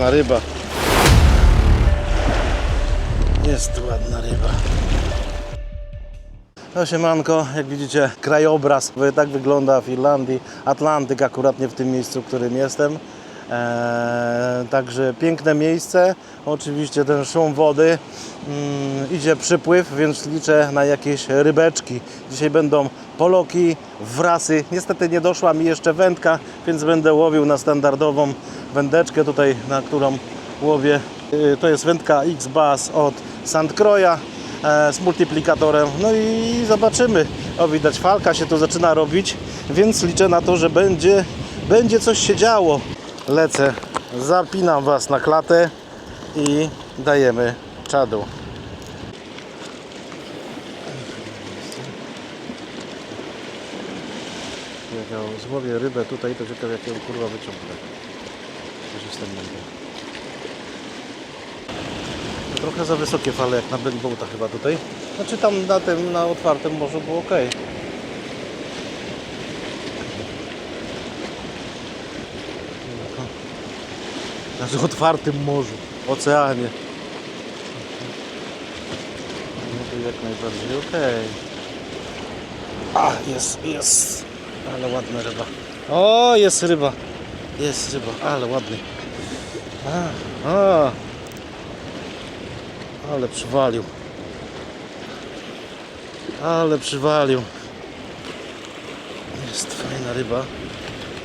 ładna ryba. Jest ładna ryba. No siemanko, jak widzicie krajobraz tak wygląda w Irlandii. Atlantyk akurat nie w tym miejscu, w którym jestem. Eee, także piękne miejsce. Oczywiście ten szum wody. Mm, idzie przypływ, więc liczę na jakieś rybeczki. Dzisiaj będą poloki, wrasy. Niestety nie doszła mi jeszcze wędka, więc będę łowił na standardową wędeczkę tutaj, na którą łowię. Yy, To jest wędka X-Bass od Sandkroja e, z multiplikatorem. No i zobaczymy. O, widać falka się tu zaczyna robić, więc liczę na to, że będzie, będzie coś się działo. Lecę, zapinam Was na klatę i dajemy czadu. Ja złowię rybę tutaj, to ciekawe jak ją kurwa wyciągnę. Też jestem mądry. Trochę za wysokie fale jak na Bellyboata chyba tutaj. Znaczy tam na tym, na otwartym morzu było ok. Na otwartym morzu, oceanie. No to jak najbardziej ok. A, jest, jest. Ale ładna ryba. O, jest ryba. Jest ryba, ale ładny. A, a. Ale przywalił. Ale przywalił. Jest fajna ryba.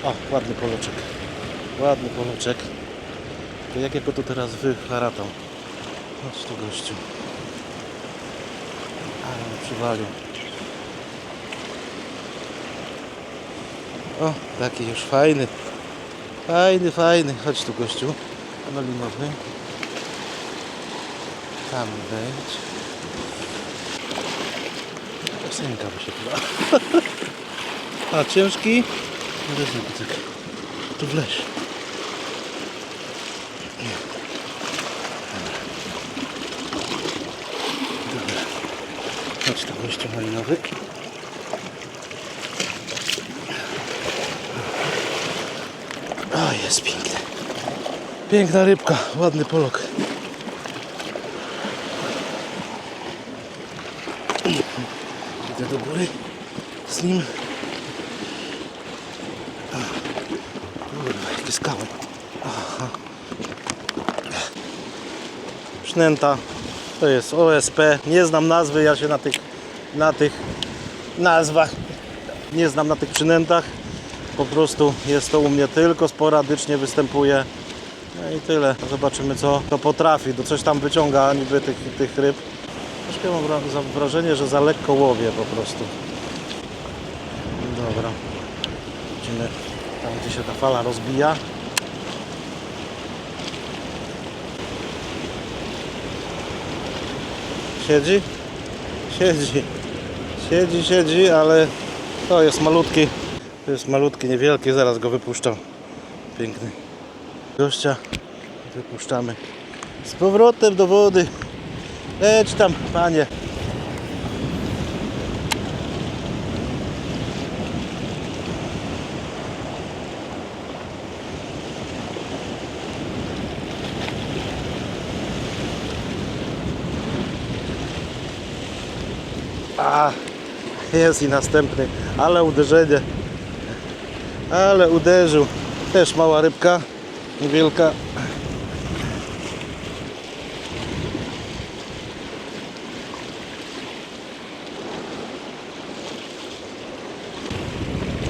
O, ładny poloczek. Ładny poloczek. To jak ja go tu teraz wyharatał. Chodź tu gościu. Ale przywalił. O, taki już fajny. Fajny, fajny. Chodź tu gościu. Malinowy. Tam wejdź. Piosenka chyba. A ciężki? Jest tak. Tu wleź. Dobra. Chodź tu gościu malinowy. O, jest piękny. Piękna rybka, ładny polok. Idę do góry z nim. Kurwa, jakie skały. Przynęta. To jest OSP. Nie znam nazwy, ja się na tych, na tych nazwach nie znam na tych przynętach. Po prostu jest to u mnie tylko sporadycznie występuje. No i tyle. Zobaczymy co to potrafi. Do coś tam wyciąga niby tych, tych ryb. Troszkę mam wrażenie, że za lekko łowię po prostu. Dobra. Idziemy tam, gdzie się ta fala rozbija. Siedzi? Siedzi. Siedzi, siedzi, ale to jest malutki. To jest malutki, niewielki. Zaraz go wypuszczam. Piękny. Gościa wypuszczamy. Z powrotem do wody. Leć tam, panie. A, jest i następny, ale uderzenie. Ale uderzył. Też mała rybka, niewielka.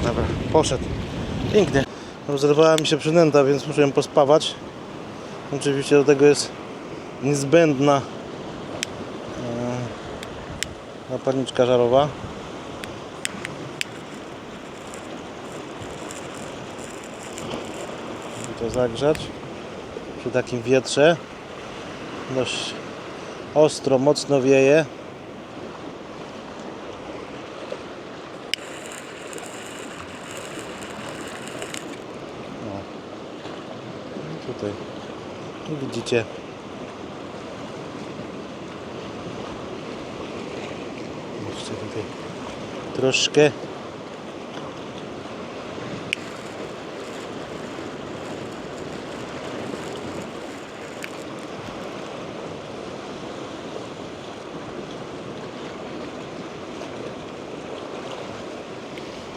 Dobra, poszedł. Pięknie. Rozerwała mi się przynęta, więc muszę ją pospawać. Oczywiście do tego jest niezbędna e, napalniczka żarowa. I to zagrzać przy takim wietrze. Dość ostro, mocno wieje. Tutaj. Widzicie. Jeszcze tutaj troszkę.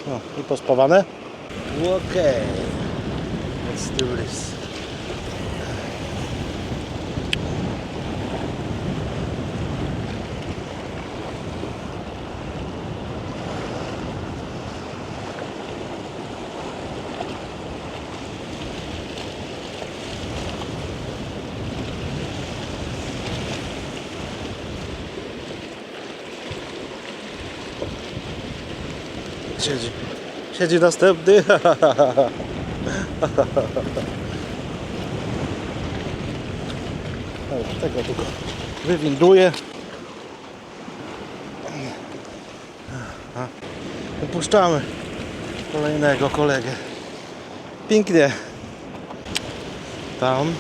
No i pospawane? Okej. Let's do this. Siedzi. Siedzi następny. Tego tylko wywinduję. A, Wypuszczamy kolejnego kolegę. Pięknie. Tam.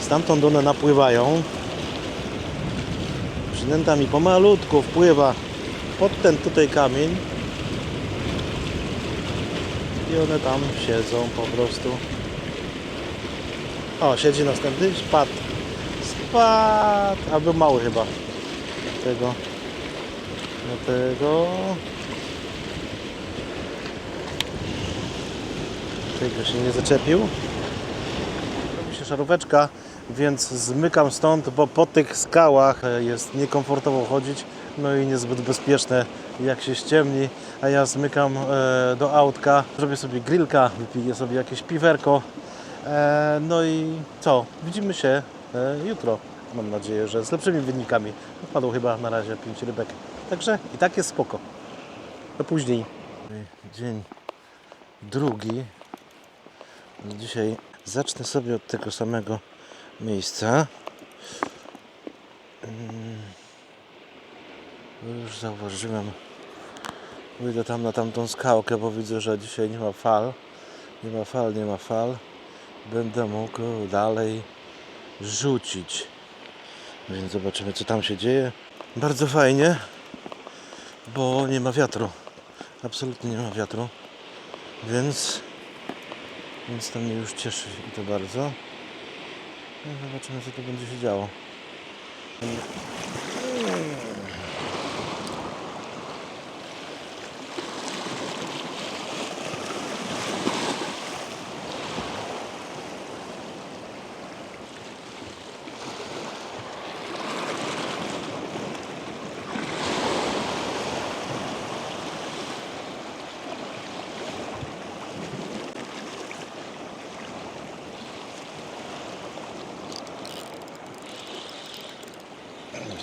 Stamtąd one napływają. Przynęta mi pomalutku wpływa pod ten tutaj kamień i one tam siedzą po prostu. O, siedzi następny, spadł. Spadł, albo mały chyba. Tego. Do tego. Tego się nie zaczepił. Robi się szaróweczka, więc zmykam stąd, bo po tych skałach jest niekomfortowo chodzić, no i niezbyt bezpieczne jak się ściemni, a ja zmykam e, do autka, zrobię sobie grillka, wypiję sobie jakieś piwerko, e, no i co, widzimy się e, jutro, mam nadzieję, że z lepszymi wynikami. Padło chyba na razie 5 rybek, także i tak jest spoko. Do później. Dzień drugi. Dzisiaj zacznę sobie od tego samego miejsca. Mm. Już zauważyłem. Pójdę tam na tamtą skałkę, bo widzę, że dzisiaj nie ma fal. Nie ma fal, nie ma fal. Będę mógł dalej rzucić. Więc zobaczymy, co tam się dzieje. Bardzo fajnie, bo nie ma wiatru. Absolutnie nie ma wiatru. Więc więc to mnie już cieszy i to bardzo. No, zobaczymy co tu będzie się działo.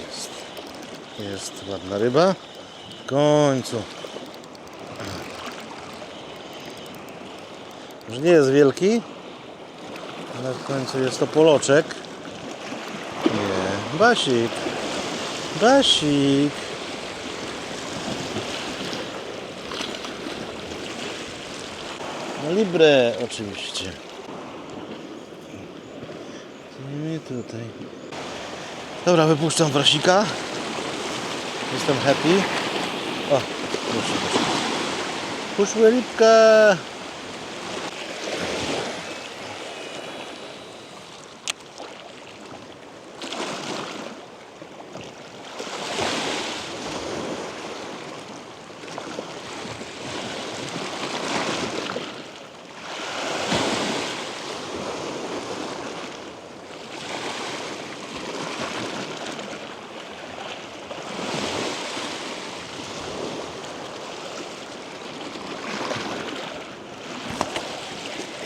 Jest. Jest ładna ryba. W końcu. Może nie jest wielki, ale w końcu jest to poloczek. Nie, basik. Basik. Na libre oczywiście. I tutaj. Dobra, wypuszczam wrasika. Jestem happy. O, proszę, proszę. Puszły rybkę.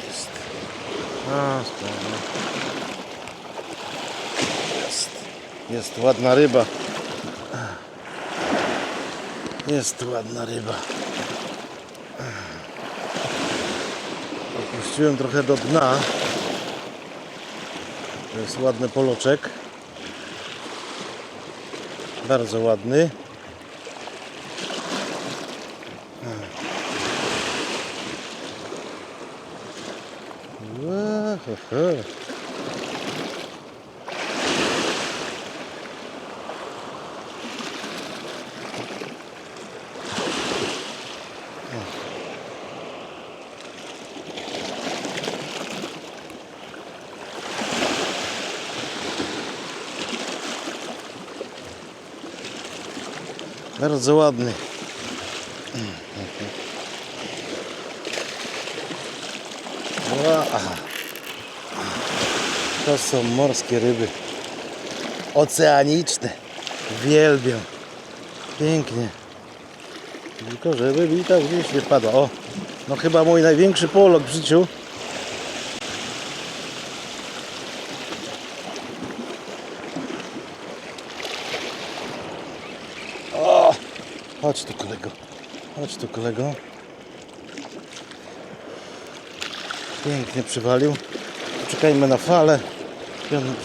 Jest. A, sprawnie. Jest. Ładna ryba. Jest ładna ryba. Opuściłem trochę do dna. To jest ładny poloczek. Bardzo ładny. Ła-ha-ha. Bardzo ładny. To są morskie ryby. Oceaniczne. Wielbią. Pięknie. Tylko żeby mi tak gdzieś nie wpadła. O, no chyba mój największy polog w życiu. Chodź tu kolego. Chodź tu kolego. Pięknie przywalił. Czekajmy na falę.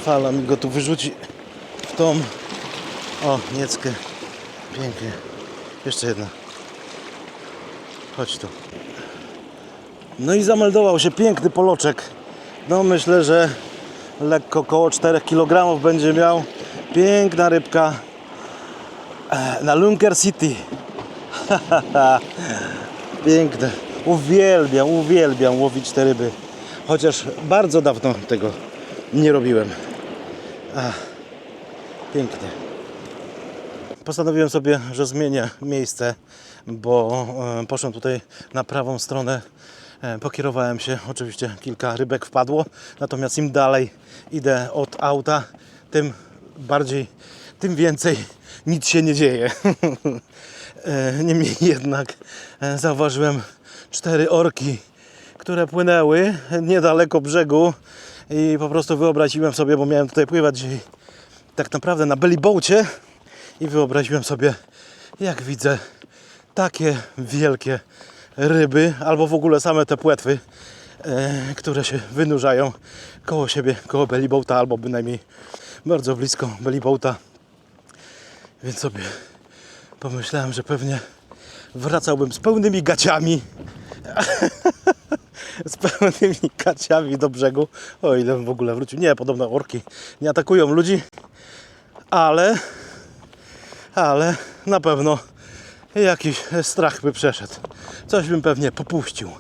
Fala mi go tu wyrzuci w tą. O, nieckę. Pięknie. Jeszcze jedna. Chodź tu. No i zameldował się piękny poloczek. No myślę, że lekko około 4 kg będzie miał. Piękna rybka e, na Lunker City. Piękne. Uwielbiam, uwielbiam łowić te ryby. Chociaż bardzo dawno tego nie robiłem. Ach, pięknie. Postanowiłem sobie, że zmienię miejsce, bo e, poszłem tutaj na prawą stronę. E, Pokierowałem się, oczywiście kilka rybek wpadło, natomiast im dalej idę od auta, tym bardziej, tym więcej nic się nie dzieje. E, Niemniej jednak e, zauważyłem cztery orki, które płynęły niedaleko brzegu i po prostu wyobraziłem sobie, bo miałem tutaj pływać dzisiaj tak naprawdę na bellyboacie i wyobraziłem sobie, jak widzę takie wielkie ryby, albo w ogóle same te płetwy, e, które się wynurzają koło siebie, koło bellyboata, albo bynajmniej bardzo blisko bellyboata. Więc sobie pomyślałem, że pewnie wracałbym z pełnymi gaciami. z pełnymi gaciami do brzegu. O ile bym w ogóle wrócił. Nie, podobno orki nie atakują ludzi, ale ale na pewno jakiś strach by przeszedł. Coś bym pewnie popuścił.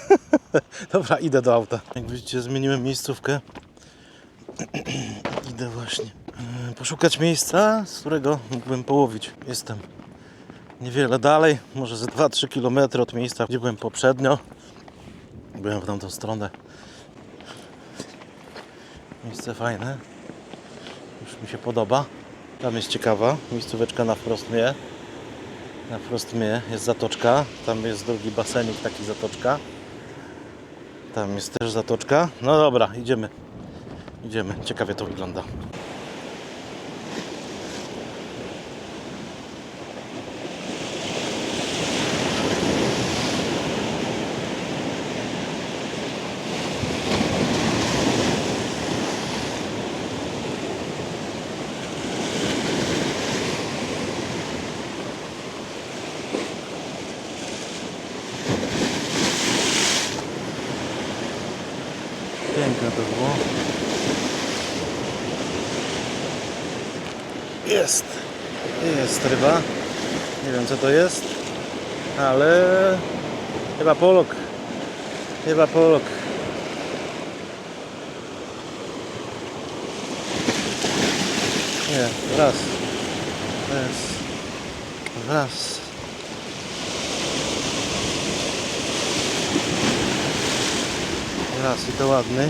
Dobra, idę do auta. Jak widzicie, zmieniłem miejscówkę. idę właśnie poszukać miejsca, z którego mógłbym połowić. Jestem niewiele dalej, może ze 2-3 km od miejsca, gdzie byłem poprzednio. Byłem w tamtą stronę. Miejsce fajne. Już mi się podoba. Tam jest ciekawa miejscóweczka na wprost mnie. Na wprost mnie jest zatoczka. Tam jest drugi basenik, taki zatoczka. Tam jest też zatoczka. No dobra, idziemy. Idziemy. Ciekawie to wygląda. Piękne to było. Jest. Jest ryba. Nie wiem co to jest, ale chyba polok. Chyba polok. Nie, raz. Raz. Raz. Raz i to ładny.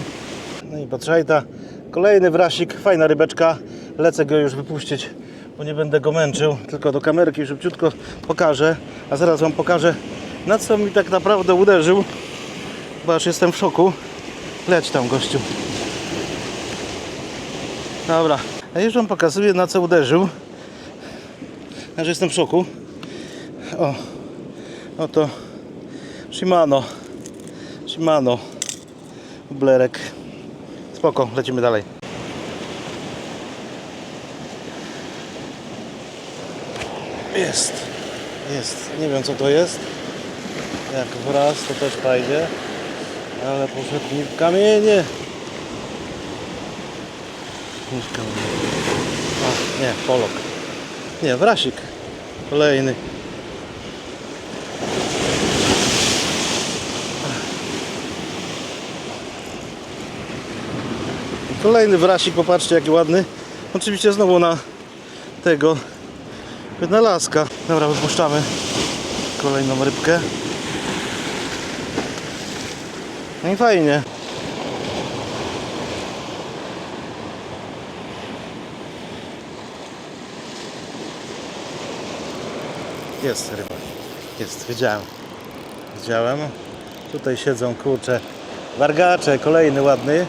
No i potrzajta. Kolejny wrasik, fajna rybeczka. Lecę go już wypuścić, bo nie będę go męczył. Tylko do kamerki szybciutko pokażę. A zaraz Wam pokażę, na co mi tak naprawdę uderzył. Bo aż jestem w szoku. Leć tam, gościu. Dobra. A już Wam pokazuję, na co uderzył. Aż jestem w szoku. O. Oto Shimano. Shimano. Blerek. Spoko, lecimy dalej. Jest. Jest. Nie wiem co to jest. Jak wraz to też fajnie. Ale poszedł mi w kamienie. Kamienie. A, nie, polok. Nie, wrasik. Kolejny. Kolejny wrasik, popatrzcie jaki ładny. Oczywiście znowu na tego wynalazka. Dobra, wypuszczamy. kolejną rybkę. No i fajnie. Jest ryba. Jest, widziałem. Widziałem. Tutaj siedzą kurcze. Wargacze, kolejny ładny.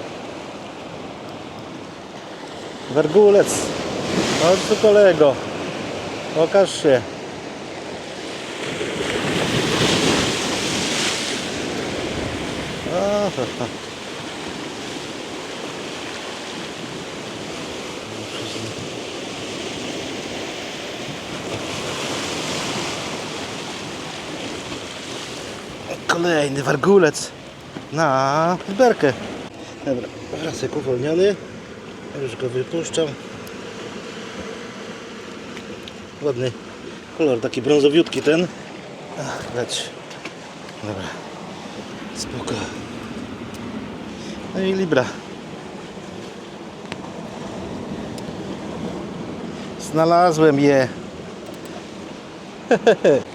Wergulec. Chodź tu kolego. Pokaż się. Kolejny wargulec na berkę. Dobra, wracek uwolniony. Już go wypuszczam. Ładny kolor, taki brązowiutki ten. Ach, leć. Dobra. Spoko. No i libra. Znalazłem je.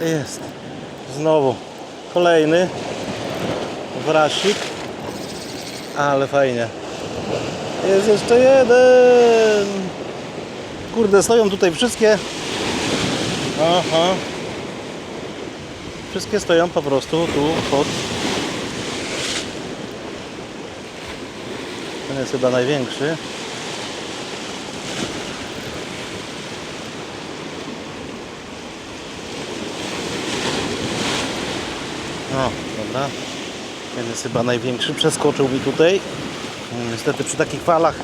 Jest. Znowu kolejny wrasik. Ale fajnie. Jest jeszcze jeden. Kurde, stoją tutaj wszystkie. Aha. Wszystkie stoją po prostu tu pod. Ten jest chyba największy. No, dobra. Ten jest chyba największy. Przeskoczył mi tutaj. Niestety przy takich falach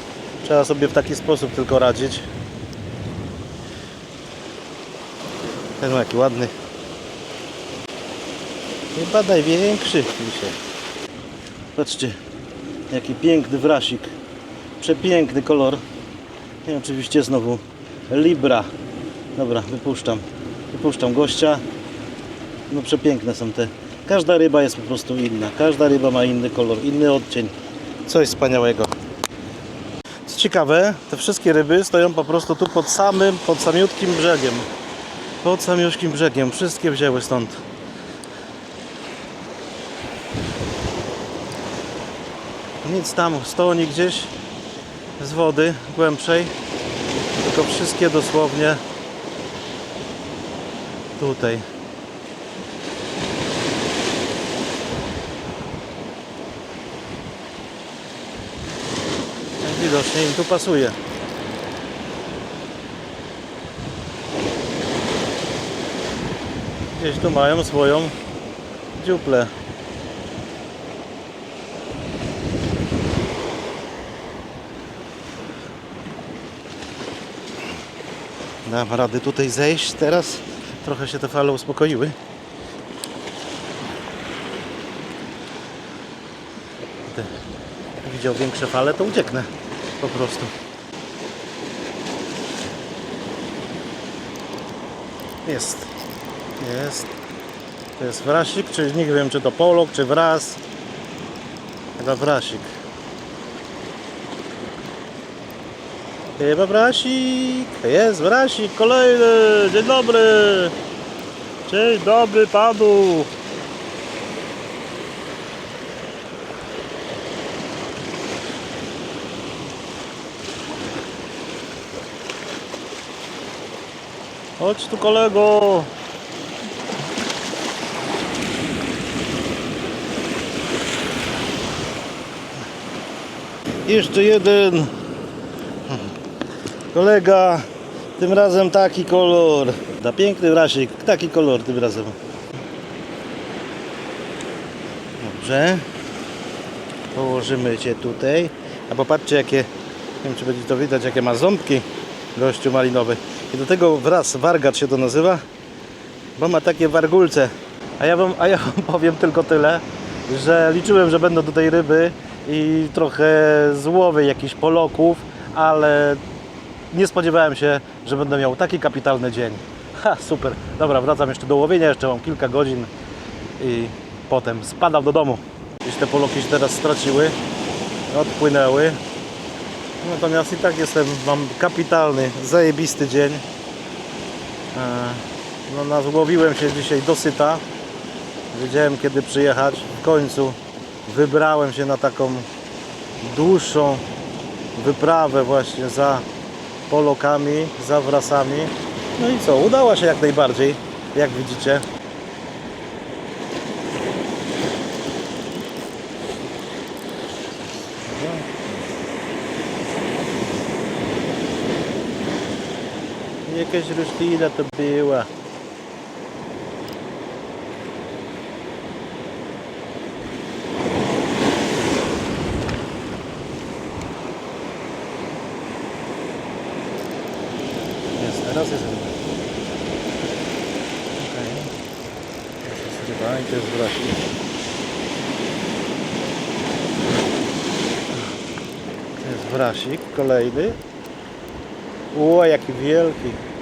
trzeba sobie w taki sposób tylko radzić. Ten ma jaki ładny. Chyba największy dzisiaj. Patrzcie, jaki piękny wrasik. Przepiękny kolor. I oczywiście znowu Libra. Dobra, wypuszczam. Wypuszczam gościa. No przepiękne są te. Każda ryba jest po prostu inna. Każda ryba ma inny kolor, inny odcień. Coś wspaniałego. Co ciekawe, te wszystkie ryby stoją po prostu tu pod samym, pod samiutkim brzegiem. Pod samiutkim brzegiem. Wszystkie wzięły stąd. Nic tam stoni gdzieś z wody głębszej. Tylko wszystkie dosłownie tutaj. Widocznie im tu pasuje. Gdzieś tu mają swoją dziuplę. Dam rady tutaj zejść teraz. Trochę się te fale uspokoiły. Widział większe fale, to ucieknę po prostu. Jest. Jest. To jest wrasik, czy nie wiem czy to polok, czy wraz. Chyba wrasik. Chyba wrasik. Jest wrasik kolejny. Dzień dobry. Dzień dobry panu. Chodź tu kolego. Jeszcze jeden. Kolega, tym razem taki kolor. Da piękny rasik, taki kolor tym razem. Dobrze. Położymy Cię tutaj. A popatrzcie jakie, nie wiem czy będzie to widać, jakie ma ząbki gościu malinowy. I do tego wraz wargat się to nazywa, bo ma takie wargulce. A ja wam, a ja wam powiem tylko tyle, że liczyłem, że będą tutaj ryby i trochę złowy jakichś poloków, ale nie spodziewałem się, że będę miał taki kapitalny dzień. Ha, super. Dobra, wracam jeszcze do łowienia, jeszcze mam kilka godzin i potem spadam do domu. Gdzieś te poloki się teraz straciły, odpłynęły. Natomiast i tak jestem, mam kapitalny, zajebisty dzień. E, No, nazłowiłem się dzisiaj dosyta. Wiedziałem kiedy przyjechać. W końcu wybrałem się na taką dłuższą wyprawę właśnie za polokami, za wrasami. No i co, udała się jak najbardziej, jak widzicie. Jakaś roślina to była. Jest, teraz jest jest ryba jest jest kolejny. Ło, jaki wielki.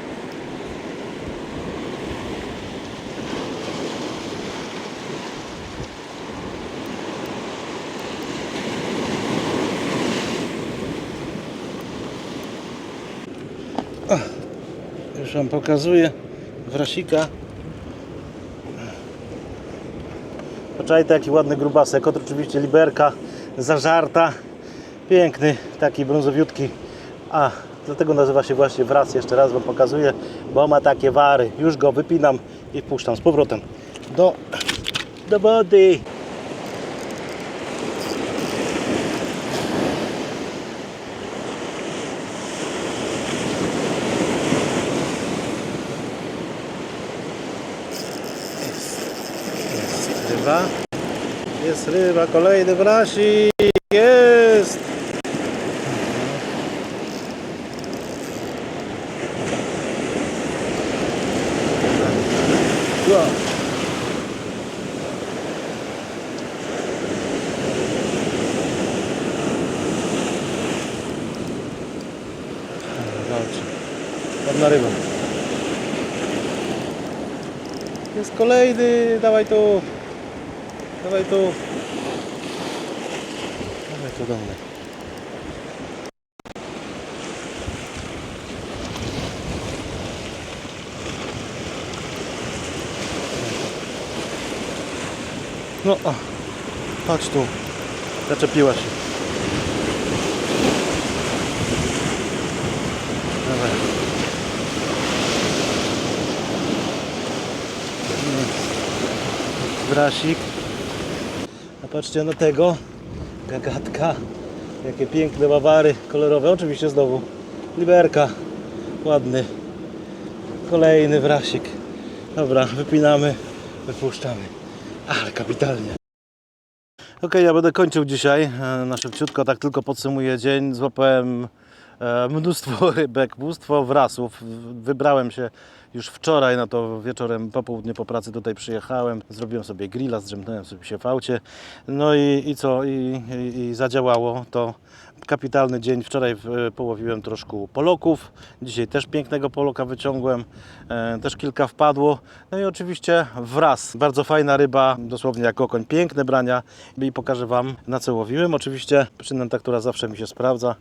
Już Wam pokazuję wrasika. Poczekajcie, jaki ładny grubasek. Kot oczywiście liberka zażarta. Piękny, taki brązowiutki. A, dlatego nazywa się właśnie wraz. Jeszcze raz Wam pokazuję, bo ma takie wary. Już go wypinam i wpuszczam z powrotem do, do wody. Jest ryba. Jest ryba, kolejny brasik. Jest. Wow. Ładna ryba. Jest kolejny, dawaj tu. Dawaj tu. Tu do. No, o, chodź tu. Zaczepiła się. Dawaj. Brasik. A patrzcie na tego. Gagatka. Jakie piękne bawary kolorowe. Oczywiście znowu liberka. Ładny. Kolejny wrasik. Dobra, wypinamy, wypuszczamy. Ale kapitalnie. Ok, ja będę kończył dzisiaj e, na szybciutko, tak tylko podsumuję dzień. Złapałem mnóstwo rybek, mnóstwo wrasów. Wybrałem się już wczoraj na to wieczorem, po południu po pracy tutaj przyjechałem. Zrobiłem sobie grilla, zdrzemnąłem sobie się w aucie. No i, i co? I, i, I zadziałało to. Kapitalny dzień. Wczoraj e, połowiłem troszkę poloków. Dzisiaj też pięknego poloka wyciągłem. E, też kilka wpadło. No i oczywiście wraz. Bardzo fajna ryba, dosłownie jak okoń. Piękne brania. I pokażę Wam na co łowiłem. Oczywiście przynęta, która zawsze mi się sprawdza.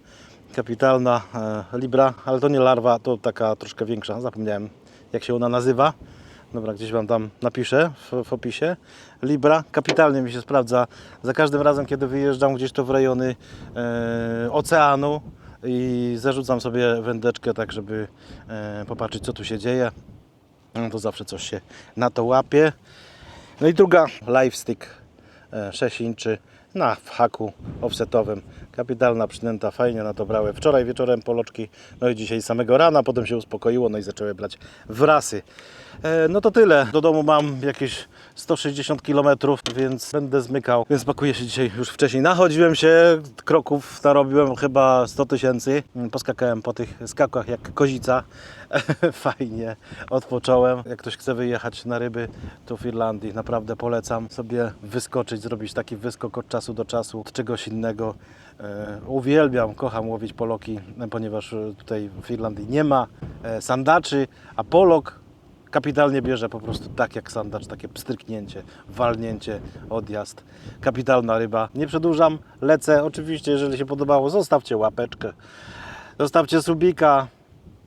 Kapitalna e, libra, ale to nie larwa, to taka troszkę większa. Zapomniałem jak się ona nazywa. Dobra, gdzieś Wam tam napiszę w, w opisie. Libra, kapitalnie mi się sprawdza. Za każdym razem, kiedy wyjeżdżam gdzieś to w rejony e, oceanu i zarzucam sobie wędeczkę tak, żeby e, popatrzeć co tu się dzieje. No to zawsze coś się na to łapie. No i druga, live stick e, 6 inczy na haku offsetowym. Kapitalna przynęta, fajnie na to brałem. Wczoraj wieczorem poloczki, no i dzisiaj samego rana, potem się uspokoiło, no i zaczęły brać wrasy. E, No to tyle. Do domu mam jakieś 160 km, więc będę zmykał. Więc pakuję się dzisiaj już wcześniej. Nachodziłem się, kroków narobiłem chyba 100 tysięcy. Poskakałem po tych skakach jak kozica. Fajnie, odpocząłem. Jak ktoś chce wyjechać na ryby, to w Irlandii naprawdę polecam sobie wyskoczyć, zrobić taki wyskok od czasu do czasu, od czegoś innego. E, Uwielbiam, kocham łowić poloki, ponieważ e, tutaj w Irlandii nie ma e, sandaczy, a polok kapitalnie bierze po prostu tak jak sandacz, takie pstryknięcie, walnięcie, odjazd. Kapitalna ryba. Nie przedłużam, lecę. Oczywiście, jeżeli się podobało, zostawcie łapeczkę, zostawcie subika.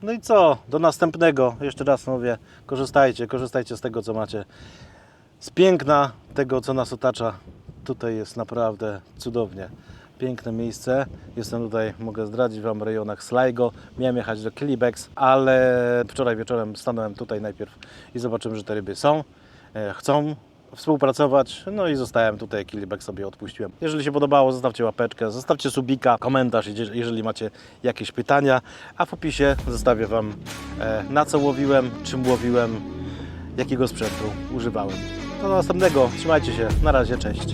No i co? Do następnego. Jeszcze raz mówię, korzystajcie, korzystajcie z tego, co macie. Z piękna tego, co nas otacza. Tutaj jest naprawdę cudownie. Piękne miejsce. Jestem tutaj, mogę zdradzić Wam, w rejonach Sligo. Miałem jechać do Kilibex, ale wczoraj wieczorem stanąłem tutaj najpierw i zobaczyłem, że te ryby są, e, chcą współpracować, no i zostałem tutaj, Kilibex sobie odpuściłem. Jeżeli się podobało, zostawcie łapeczkę, zostawcie subika, komentarz, jeżeli macie jakieś pytania, a w opisie zostawię Wam e, na co łowiłem, czym łowiłem, jakiego sprzętu używałem. Do następnego, trzymajcie się, na razie, cześć.